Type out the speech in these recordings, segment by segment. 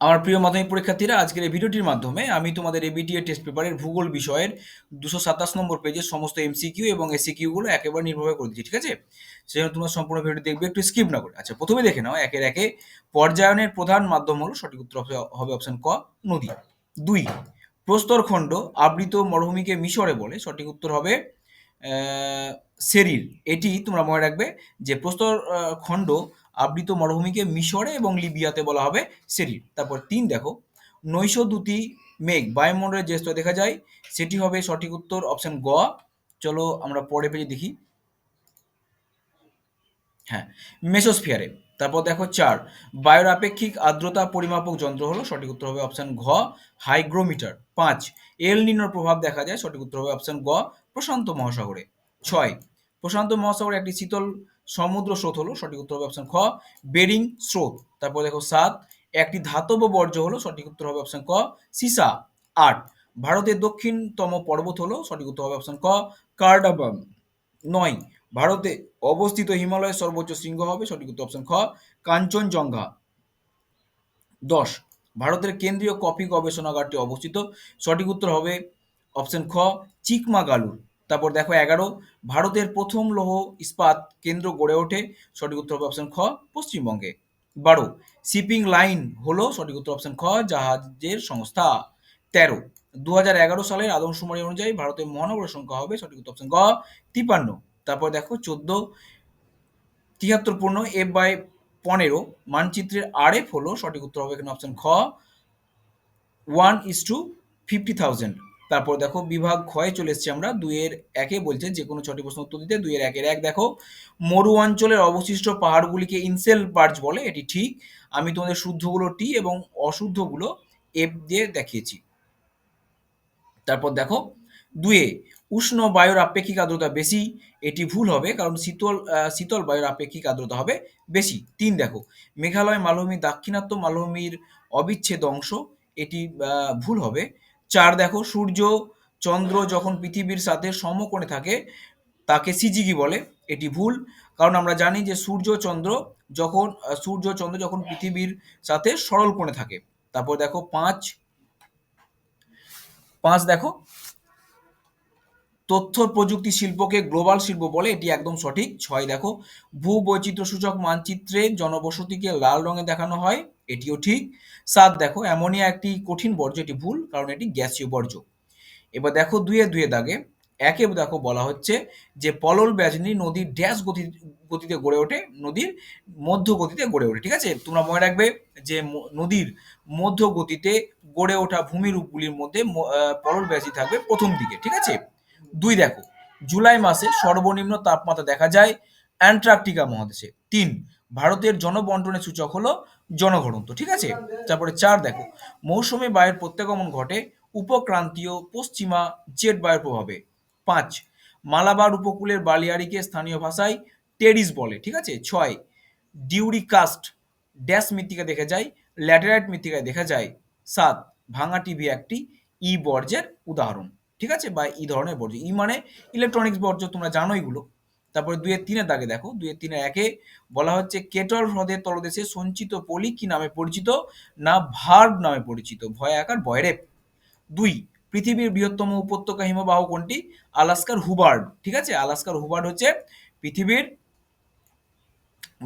আমার প্রিয় মাধ্যমিক পরীক্ষার্থীরা, আজকের এই ভিডিওটির মাধ্যমে আমি তোমাদের এবিটিএ টেস্ট পেপারের ভূগোল বিষয়ের দুশো সাতাশ নম্বর পেজের সমস্ত এমসিকিউ এবং এসিকিউ গুলো একেবারে নির্ভর করে দিচ্ছি, ঠিক আছে? সেজন্য তোমরা সম্পূর্ণ ভিডিও দেখবে, একটু স্কিপ না করে। আচ্ছা প্রথমে দেখে নাও, একের একে পর্যায়নের প্রধান মাধ্যম হলো সঠিক উত্তর হবে- অপশন ক, নদী। দুই প্রস্তরখণ্ড আবৃত মরুভূমিকে মিশরে বলে সঠিক উত্তর হবে সেরির এটি তোমরা মনে রাখবে যে প্রস্তর খণ্ড আবৃত মরুভূমিকে মিশরে এবং লিবিয়াতে বলা হবে সেরির তারপর তিন দেখো নৈশদূতি মেঘ বায়ুমণ্ডলে যে স্তরে দেখা যায়, সেটি হবে সঠিক উত্তর অপশন গ। চলো আমরা পরে পেজে দেখি। হ্যাঁ মেসোস্ফিয়ারে। তারপর দেখো চার বায়ুর আপেক্ষিক আর্দ্রতা পরিমাপক যন্ত্র হলো, সঠিক উত্তর হবে অপশন ঘ, হাইগ্রোমিটার। পাঁচ, এল নিনোর প্রভাব দেখা যায়, সঠিক উত্তর হবে অপশন গ, প্রশান্ত মহাসাগরে। ছয় প্রশান্ত মহাসাগরে একটি শীতল সমুদ্র স্রোত হলো, সঠিক উত্তর হবে অপশন খ বেরিং স্রোত। তারপর দেখো সাত, একটি ধাতব বর্জ্য হলো, সঠিক উত্তর হবে অপশন ক, সিসা। আট, ভারতের দক্ষিণতম পর্বত হলো, সঠিক উত্তর হবে অপশন ক, কার্ডাবাম। নয়, ভারতে অবস্থিত হিমালয়ের সর্বোচ্চ শৃঙ্গ হবে, সঠিক উত্তর অপশন খ, কাঞ্চনজঙ্ঘা। দশ, ভারতের কেন্দ্রীয় কফি গবেষণাগারটি অবস্থিত, সঠিক উত্তর হবে অপশন খ, চিকমাগালুর। তারপর দেখো এগারো, ভারতের প্রথম লৌহ ইস্পাত কেন্দ্র গড়ে ওঠে সঠিক উত্তর হবে অপশন খ, পশ্চিমবঙ্গে। বারো শিপিং লাইন হলো সঠিক উত্তর অপশন খ, জাহাজের সংস্থা। তেরো দু হাজার এগারো সালের আদমশুমারি অনুযায়ী ভারতের মহানগরের সংখ্যা হবে সঠিক উত্তর অপশন গ তিপান্ন তারপর দেখো চোদ্দ, তিয়াত্তর পূর্ণ এফ বাই পনেরো, মানচিত্রের আর এফ হলো সঠিক উত্তর হবে এখানে অপশন খ one is two fifty thousand তারপর দেখো বিভাগ ক্ষয়ে চলে এসেছি আমরা। দুইয়ের একে বলছে যে কোনো ছটি প্রশ্ন উত্তর দিতে, দুইয়ের একের এক। দেখো মরু অঞ্চলের অবশিষ্ট পাহাড়গুলিকে ইনসেল বার্জ বলে, এটি ঠিক। আমি তোমাদের শুদ্ধগুলো টি এবং অশুদ্ধগুলো এফ দিয়ে দেখিয়েছি। তারপর দেখো দুয়ে উষ্ণ বায়ুর আপেক্ষিক আর্দ্রতা বেশি, এটি ভুল হবে কারণ শীতল শীতল বায়ুর আপেক্ষিক আর্দ্রতা হবে বেশি। তিন দেখো, মেঘালয় মালভূমি দাক্ষিণাত্য মালভূমির অবিচ্ছেদ অংশ, এটি ভুল হবে। চার দেখো, সূর্য, চন্দ্র যখন পৃথিবীর সাথে সমকোণে থাকে, তাকে সিজিগি বলে, এটি ভুল, কারণ আমরা জানি যে সূর্য, চন্দ্র যখন সূর্য, চন্দ্র যখন পৃথিবীর সাথে সরল কোণে থাকে, তারপর দেখো পাঁচ পাঁচ দেখো, তথ্য প্রযুক্তি শিল্পকে গ্লোবাল শিল্প বলে, এটি একদম সঠিক, ছয় দেখো ভূ বৈচিত্র্য সূচক মানচিত্রে জনবসতিকে লাল রঙে দেখানো হয় এটিও ঠিক। সাত, দেখো, অ্যামোনিয়া একটি কঠিন বর্জ্য, এটি ভুল, কারণ এটি গ্যাসীয় বর্জ্য। এবার দেখো দুয়ে দুয়ে দাগে। একে দেখো বলা হচ্ছে যে পলল ব্যাজনী নদীর ড্যাশ গতি, গতিতে গড়ে ওঠে, নদীর মধ্য গতিতে গড়ে ওঠে, ঠিক আছে? তোমরা মনে রাখবে যে নদীর মধ্য গতিতে গড়ে ওঠা ভূমিরূপগুলির মধ্যে পলল ব্যাজী থাকবে প্রথম দিকে, ঠিক আছে? দুই, দেখো, জুলাই মাসে সর্বনিম্ন তাপমাত্রা দেখা যায় অ্যান্টার্কটিকা মহাদেশে। তিন ভারতের জনবন্টনের সূচক হলো জনঘনত্ব ঠিক আছে? তারপরে চার দেখো, মৌসুমী বায়ুর প্রত্যাগমন ঘটে উপক্রান্তীয় পশ্চিমা জেট বায়ুর প্রভাবে। পাঁচ, মালাবার উপকূলের বালিয়াড়িকে স্থানীয় ভাষায় টেরিস বলে, ঠিক আছে? ছয় ডিউরি কাস্ট ড্যাশ মৃত্তিকা দেখা যায়, ল্যাটেরাইট মৃত্তিকায় দেখা যায়। সাত, ভাঙা টিভি একটি ই বর্জ্যের উদাহরণ, ঠিক আছে? বা ই ধরনের বর্জ্য। ই মানে ইলেকট্রনিক্স বর্জ্য, তোমরা জানো এগুলো। তারপরে দুয়ের তিনের দাগে দেখো দুয়ের তিনের একে বলা হচ্ছে কেটল হ্রদের তলদেশে সঞ্চিত পলি কি নামে পরিচিত না ভার্ব নামে পরিচিত। ভয় আকার ভয়রেপ দুই, পৃথিবীর বৃহত্তম উপত্যকা হিমবাহ কোনটি? আলাস্কার হুবার্ড। ঠিক আছে? আলাস্কার হুবার্ড হচ্ছে পৃথিবীর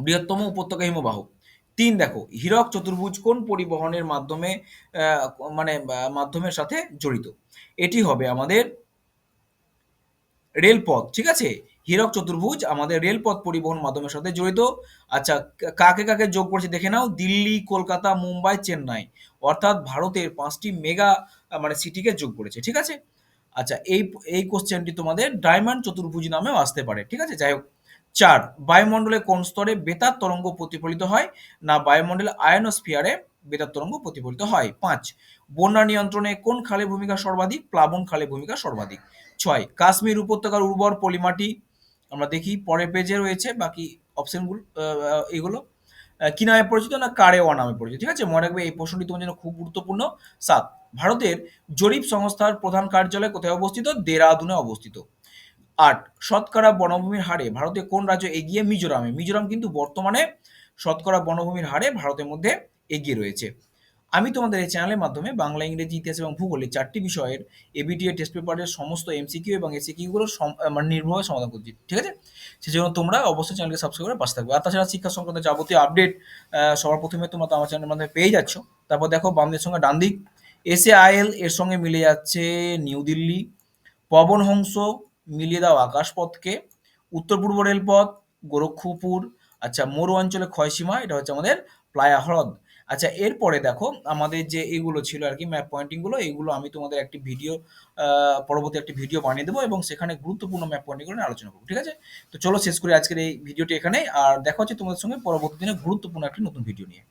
বৃহত্তম উপত্যকা হিমবাহ। তিন, দেখো, হীরক চতুর্ভুজ কোন পরিবহনের মাধ্যমে মানে মাধ্যমের সাথে জড়িত? এটি হবে আমাদের রেলপথ। ঠিক আছে? হীরক চতুর্ভুজ আমাদের রেলপথ পরিবহন মাধ্যমের সাথে জড়িত। আচ্ছা কাকে কাকে যোগ করেছে দেখে নাও। দিল্লি, কলকাতা, মুম্বাই, চেন্নাই। অর্থাৎ ভারতের পাঁচটি মেগা মানে সিটিকে যোগ করেছে, ঠিক আছে? আচ্ছা এই এই কোশ্চেনটি তোমাদের ডায়মন্ড চতুর্ভুজ নামেও আসতে পারে, ঠিক আছে? যাই হোক, চার, বায়ুমণ্ডলে কোন স্তরে বেতার তরঙ্গ প্রতিফলিত হয়? না, বায়ুমণ্ডলে আয়নোস্ফিয়ারে বেতার তরঙ্গ প্রতিফলিত হয়। পাঁচ, বন্যা নিয়ন্ত্রণে কোন খালের ভূমিকা সর্বাধিক? প্লাবন খালের ভূমিকা সর্বাধিক। ছয়, কাশ্মীর উপত্যকার উর্বর পলিমাটি আমরা দেখি পরের পেজে রয়েছে, বাকি অপশনগুলো এগুলো। কি নামে পরিচিত না কারে কারেওয়া নামে পরিচিত, ঠিক আছে? মনে রাখবে এই প্রশ্নটি তোমার জন্য খুব গুরুত্বপূর্ণ। সাত, ভারতের জরিপ সংস্থার প্রধান কার্যালয় কোথায় অবস্থিত? দেরাদুনে অবস্থিত। আট, শতকরা বনভূমির হারে ভারতে কোন রাজ্য এগিয়ে? মিজোরামে। মিজোরাম কিন্তু বর্তমানে শতকরা বনভূমির হারে ভারতের মধ্যে এগিয়ে রয়েছে। আমি তোমাদের এই চ্যানেলের মাধ্যমে বাংলা, ইংরেজি, ইতিহাস এবং ভূগোল এই ৪ টি বিষয়ের এবিটিএ টেস্ট পেপারের সমস্ত এমসিকিউ এবং এসিকিউ গুলো সম মানে নির্ভুলভাবে সমাধান করছি। ঠিক আছে? সেজন্য তোমরা অবশ্যই চ্যানেলকে সাবস্ক্রাইব করে পাশে থাকবে। আর তাছাড়া শিক্ষা সংক্রান্ত যাবতীয় আপডেট সবার ১ম এ তোমরা তো আমার চ্যানেলের মাধ্যমে পেয়ে যাচ্ছ। তারপর দেখো বামদের সঙ্গে ডান দিক এসএআইএল এর সঙ্গে মিলে যাচ্ছে নিউ দিল্লি, পবন হংস মিলিয়ে দাও আকাশপথকে, উত্তর পূর্ব রেলপথ গোরক্ষপুর, আচ্ছা মরু অঞ্চলে ক্ষয়সীমা এটা হচ্ছে আমাদের প্লায়া হ্রদ। আচ্ছা এরপরে দেখো, আমাদের যে এগুলো ছিল আর কি ম্যাপ পয়েন্টিংগুলো এগুলো আমি তোমাদের একটি ভিডিও পরবর্তী একটি ভিডিও বানিয়ে দেবো এবং সেখানে গুরুত্বপূর্ণ ম্যাপ পয়েন্টিংগুলো নিয়ে আলোচনা করব, ঠিক আছে? তো চলো শেষ করি আজকের এই ভিডিওটি এখানে আর দেখা হচ্ছে তোমাদের সঙ্গে পরবর্তী দিনে গুরুত্বপূর্ণ একটি নতুন ভিডিও নিয়ে।